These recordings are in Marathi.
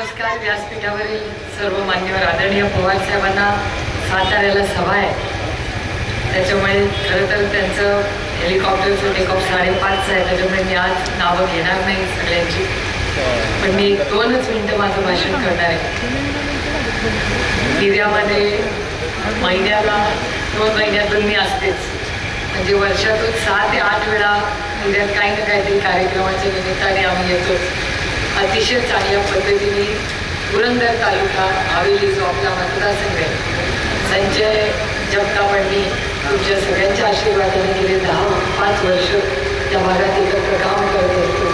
नमस्कार व्यासपीठावरील सर्व मान्यवर आदरणीय पवार साहेबांना साताऱ्याला सभा आहे. त्याच्यामुळे खरं तर त्यांचं हेलिकॉप्टरचं टेकऑफ साडेपाचचं आहे. त्याच्यामुळे मी आज नावं घेणार नाही सगळ्यांची. पण मी दोनच मिनटं माझं भाषण करणार आहे. निर्यामध्ये महिन्याला दोन महिन्यातून मी असतेच. म्हणजे वर्षातून सहा ते आठ वेळा निर्यात काही ना काहीतरी कार्यक्रमाच्या निमित्ताने आम्ही येतोच. अतिशय चांगल्या पद्धतीने पुरंदर तालुका हवेली जो आपला मतदारसंघ आहे. संजय जगतापांनी तुमच्या सगळ्यांच्या आशीर्वादाने गेले दहा पाच वर्ष त्या भागात एकत्र काम करत असतो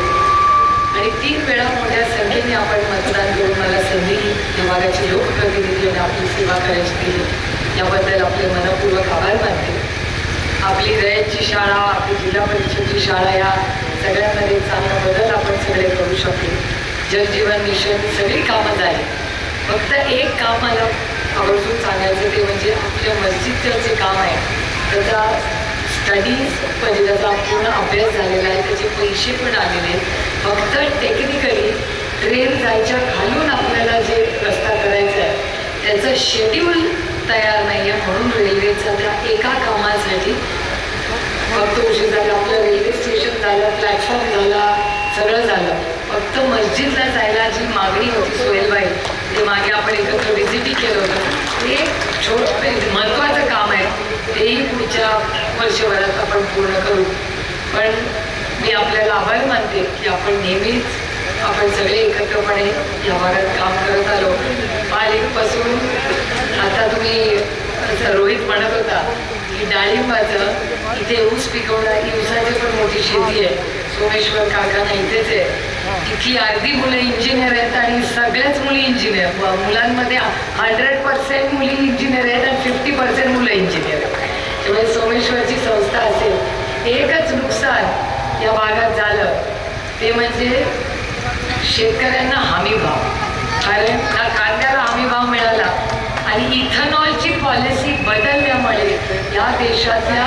आणि तीन वेळा मोठ्या संख्येने आपण मतदान करून मला संधी या भागाचे लोकप्रतिनिधी आणि आपली सेवा करायची दिली याबद्दल आपले मनपूर्वक आभार मानते. आपली रयतची शाळा आपली जिल्हा परिषदची शाळा या सगळ्यांमध्ये चांगला बदल आपण सगळे करू शकतो जलजीवन मिशन सगळी कामं झाली. फक्त एक काम मला आवर्जून सांगायचं ते म्हणजे आपल्या मस्जिदचं जे काम आहे त्याचा स्टडीज म्हणजे त्याचा पूर्ण अभ्यास झालेला आहे त्याचे पैसे पण आलेले आहेत. फक्त टेक्निकली ट्रेन जायच्या खालून आपल्याला जे रस्ता करायचा आहे त्याचं शेड्यूल तयार नाही आहे म्हणून रेल्वेचा त्या एका कामासाठी फक्त उशीर झाला आपलं रेल्वे स्टेशन झालं प्लॅटफॉर्म झाला सगळं झालं. फक्त मस्जिदला जायला जी मागणी होती सोहेलबाई ते मागे आपण एकत्र व्हिजिटिंग केलं होतं. ते छोट महत्त्वाचं काम आहे. तेही पुढच्या वर्षभरात आपण पूर्ण करू. पण मी आपल्याला आभार मानते की आपण नेहमीच आपण सगळे एकत्रपणे या भागात काम करत आलो. पालिकेपासून आता तुम्ही असं रोहित म्हणत होता की डाळिंबाचं इथे ऊस पिकवणं ही ऊसाची पण मोठी शेती आहे सोमेश्वर कारखाना इथेच आहे इथली अर्धी मुलं इंजिनियर आहेत आणि सगळ्याच मुली इंजिनियर मुलांमध्ये हंड्रेड पर्सेंट मुली इंजिनियर आहेत आणि फिफ्टी पर्सेंट मुलं इंजिनियर आहेत त्यामुळे सोमेश्वरची संस्था असेल एकच नुकसान या भागात झालं ते म्हणजे शेतकऱ्यांना हमी भाव कारण त्या कांद्याला हमी भाव मिळाला आणि इथेनॉलची पॉलिसी या देशातल्या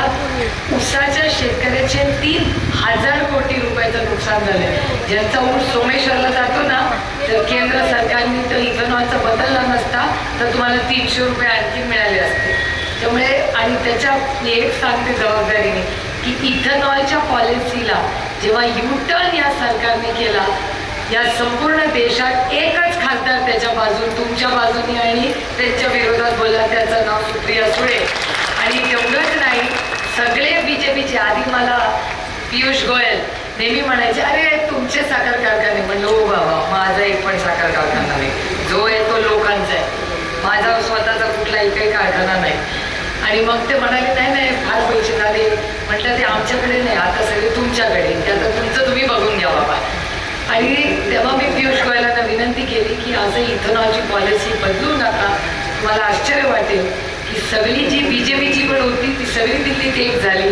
उसाच्या शेतकऱ्याचे तीन हजार कोटी रुपयाचं नुकसान झालंय. ज्यांचा ऊस सोमेश्वरला जातो ना तर केंद्र सरकारने तर इथेनॉलचा बदलला नसता तर तुम्हाला तीनशे रुपये आणखी मिळाले असते. त्यामुळे आणि त्याच्या एक सांगते जबाबदारीने की इथेनॉलच्या पॉलिसीला जेव्हा युटर्न या सरकारने केला या संपूर्ण देशात एकच खासदार त्याच्या बाजून तुमच्या बाजूने आणि त्यांच्या विरोधात बोलला त्याचं नाव सुप्रिया सुळे. आणि एवढंच नाही सगळे बीजेपीचे आधी मला पियुष गोयल नेहमी म्हणायचे अरे तुमचे साखर कारखाने. म्हणलं हो बाबा माझा एक पण साखर कारखाना नाही जो आहे तो लोकांचा आहे. माझा स्वतःचा कुठलाही काही कारखाना नाही. आणि मग ते म्हणाले नाही नाही फार पैसे झाले. म्हटलं ते आमच्याकडे नाही आता सगळे तुमच्याकडे त्याचं आता तुमचं तुम्ही बघून घ्या बाबा. आणि तेव्हा मी पियुष गोयलांना विनंती केली की असं इथेनॉलची पॉलिसी बदलू नका. मला आश्चर्य वाटेल. सगळी जी बी जे पण होती ती सगळी दिल्लीत एक झाली.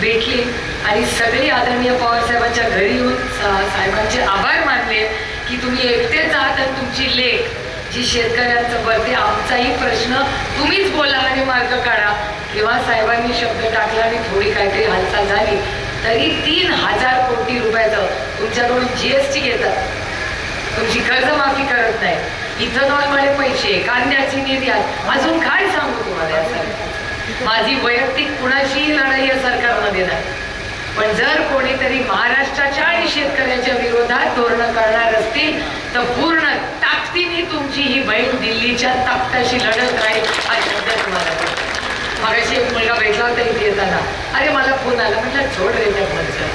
भेटली. आणि सगळी आदरणीय पवारसाहेबांच्या घरी येऊन सा- साहेबांचे आभार मानले की तुम्ही एकटेच आहात आणि तुमची लेख जी शेतकऱ्यांचं भरते आमचाही प्रश्न तुम्हीच बोला आणि मार्ग काढा. किंवा साहेबांनी शब्द टाकला आणि थोडी काहीतरी हालचाल झाली. तरी तीन हजार कोटी रुपयाचं तुमच्याकडून जी एस टी घेतात. तुमची कर्जमाफी करत नाही. इथेनॉलमध्ये पैसे कांद्याची निर्यात अजून काय सांगू तुम्हाला या माझी वैयक्तिक कुणाशीही लढाई या सरकारमध्ये नाही. पण जर कोणीतरी महाराष्ट्राच्या आणि शेतकऱ्याच्या विरोधात धोरणं करणार असतील तर पूर्ण ताकदीने तुमची ही बहीण दिल्लीच्या ताकदाशी लढत राहील हा शब्द तुम्हाला मगाशी एक मुलगा भेटला होता इथे येताना. अरे मला फोन आला. म्हटलं छोड रे त्या फोनचं.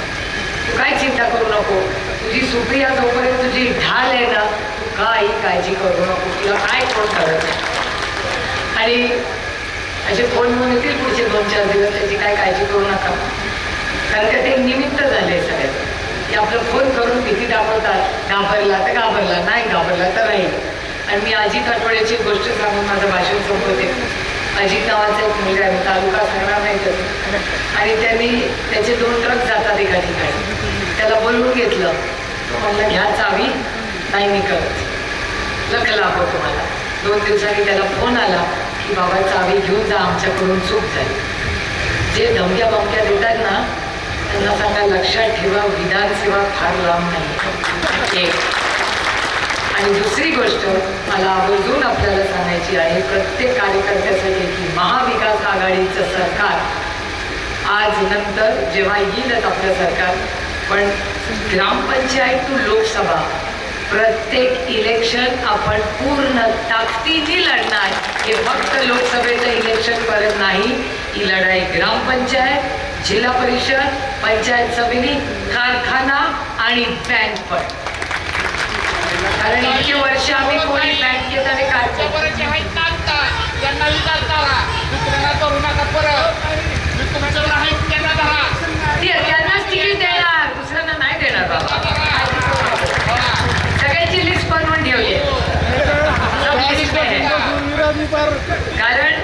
तू काय चिंता करू नको. तुझी सुप्रिया जोपर्यंत तुझी ढाल आहे ना काही काळजी करू नको. तिला काय फोन करत नाही. आणि असे फोन म्हणून येतील पुढचे दोन चार दिवस त्याची काय काळजी करू नका. कारण का ते निमित्त झाले सगळ्यात की आपलं फोन करून किती दाबवतात घाबरला तर घाबरला नाही घाबरला तर नाही. आणि मी अजित आठवड्याची गोष्ट सांगून माझं भाषण संपवते. अजित नावाचा एक मुलगा आहे तालुका सांगणार नाही तर. आणि त्यांनी त्याचे दोन ट्रक जातात एका ठिकाणी. त्याला बोलवून घेतलं. तो म्हणलं घ्या चावी नाही मी करत लख लाभो तुम्हाला. दोन दिवसांनी त्याला फोन आला की बाबा चावी घेऊन जा आमच्याकडून चूक झाली. जे धमक्या बमक्या देतात ना त्यांना सांगा लक्षात ठेवा विधानसेवा फार लांब नाही. एक आणि दुसरी गोष्ट मला आवर्जून आपल्याला सांगायची आहे प्रत्येक कार्यकर्त्यासाठी की महाविकास आघाडीचं सरकार आज नंतर जेव्हा येईलच आपलं सरकार पण ग्रामपंचायत टू लोकसभा प्रत्येक इलेक्शन आपण पूर्ण ताकदीने लढणार. हे फक्त लोकसभेचं इलेक्शन करत नाही. ही लढाई ग्रामपंचायत जिल्हा परिषद पंचायत समिती कारखाना आणि बँक पण. कारण इतके वर्ष आम्ही कोणी बँकेत आणि कारखान्यात परत जेवायचं नाचतात त्यांना विचारताला दुसऱ्यांना करू नका परत मी तुमचं नाही त्यांना धरा ते त्यांनाच तिकीट देणार दुसऱ्यांना नाही देणार बाबा सगळ्यांची लिस्ट बनवून ठेवली आहे. सब लिस्ट में है. कारण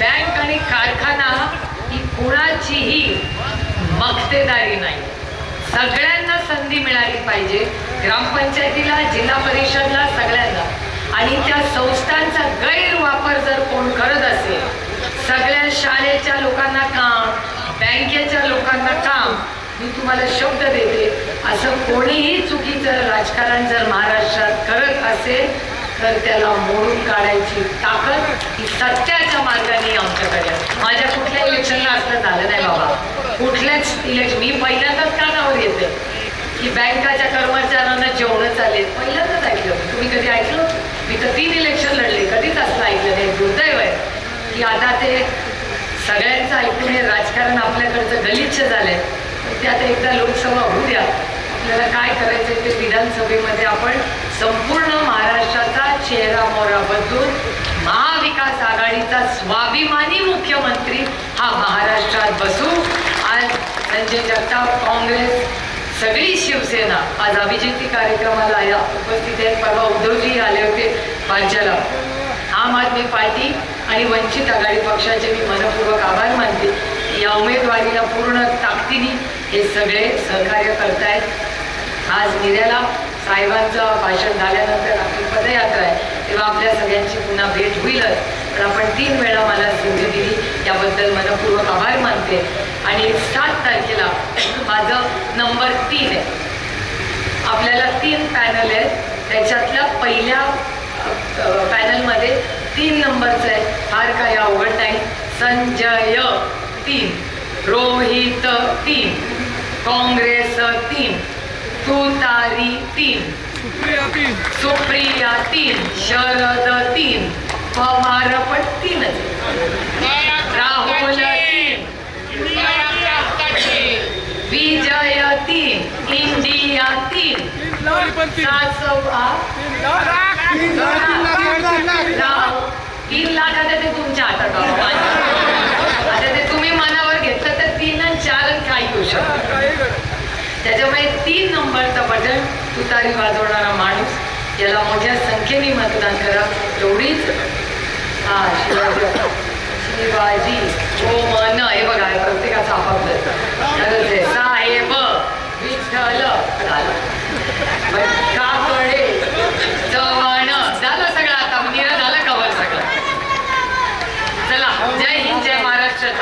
बँक आणि कारखाना ही कुणाचीही मक्तेदारी नाही. सगळ्यांना संधी मिळाली पाहिजे. ग्रामपंचायतीला जिल्हा परिषदला सगळ्यांना. आणि त्या संस्थांचा गैरवापर जर कोण करत असेल सगळ्या शाळेच्या लोकांना काम बँकेच्या लोकांना काम मी तुम्हाला शब्द देते असं कोणीही चुकीचं राजकारण जर महाराष्ट्रात करत असेल तर त्याला मोडून काढायची ताकद ही सत्याच्या मार्गाने आमच्याकडे माझ्या कुठल्या इलेक्शनला असलं झालं नाही बाबा. कुठल्याच इलेक्शन मी पहिल्यांदाच कानावर येते की बँकाच्या कर्मचाऱ्यांना जेवणं चालेल पहिल्यांदाच ऐकलं तुम्ही कधी ऐकलं मी तर तीन इलेक्शन लढले कधीच असलं ऐकलं नाही. दुर्दैव आहे. की आता ते सगळ्यांचं ऐकून हे राजकारण आपल्याकडचं गलिच्छ झालंय. ते आता एकदा लोकसभा होऊ द्या. आपल्याला काय करायचं ते विधानसभेमध्ये आपण संपूर्ण महाराष्ट्राचा चेहरा मोहरा बदलून महाविकास आघाडीचा स्वाभिमानी मुख्यमंत्री हा महाराष्ट्रात बसू. आज संजय जगताप काँग्रेस सगळी शिवसेना आज अभिजिती कार्यक्रमाला या उपस्थित आहेत. परवा उद्धवजी आले होते राज्याला आम आदमी पार्टी आणि वंचित आघाडी पक्षाचे मी मनपूर्वक आभार मानते. या उमेदवारीला पूर्ण ताकदीने हे सगळे सहकार्य करतायत. आज निर्याला साहेबांचं भाषण झाल्यानंतर आपली पदयात्रा आहे. तेव्हा आपल्या सगळ्यांची पुन्हा भेट होईलच. पण आपण तीन वेळा मला संधी दिली. याबद्दल मनपूर्वक आभार मानते. आणि सात तारखेला माझं नंबर तीन आहे. आपल्याला तीन पॅनल आहेत. त्याच्यातल्या पहिल्या पॅनलमध्ये तीन नंबरचं आहे. फार काही अवघड नाही. संजय तीन. रोहित तीन. काँग्रेस तीन. तुतारी तीन. सुप्रिया तीन. शरद तीन पवार पण तीनच. राहुल तीन. विजय तीन इंडिया तीन. सासवा तीन लाख आता ते तुमच्या हातात. आता ते तुम्ही मनावर घेतलं तर तीन आणि चार काय घेऊ शकता त्याच्यामुळे तीन नंबरचा बटन तुतारी वाजवणारा माणूस याला मोठ्या संख्येने मतदान करा. एवढीच हा शिवाजी शिवाजी हो मन. हे बघा प्रत्येकाचा आपापलं. साहेब विठ्ठल. झालं. काकडे झालं सगळं आता. निरा झालं कवर सगळं? चला जय हिंद जय महाराष्ट्र.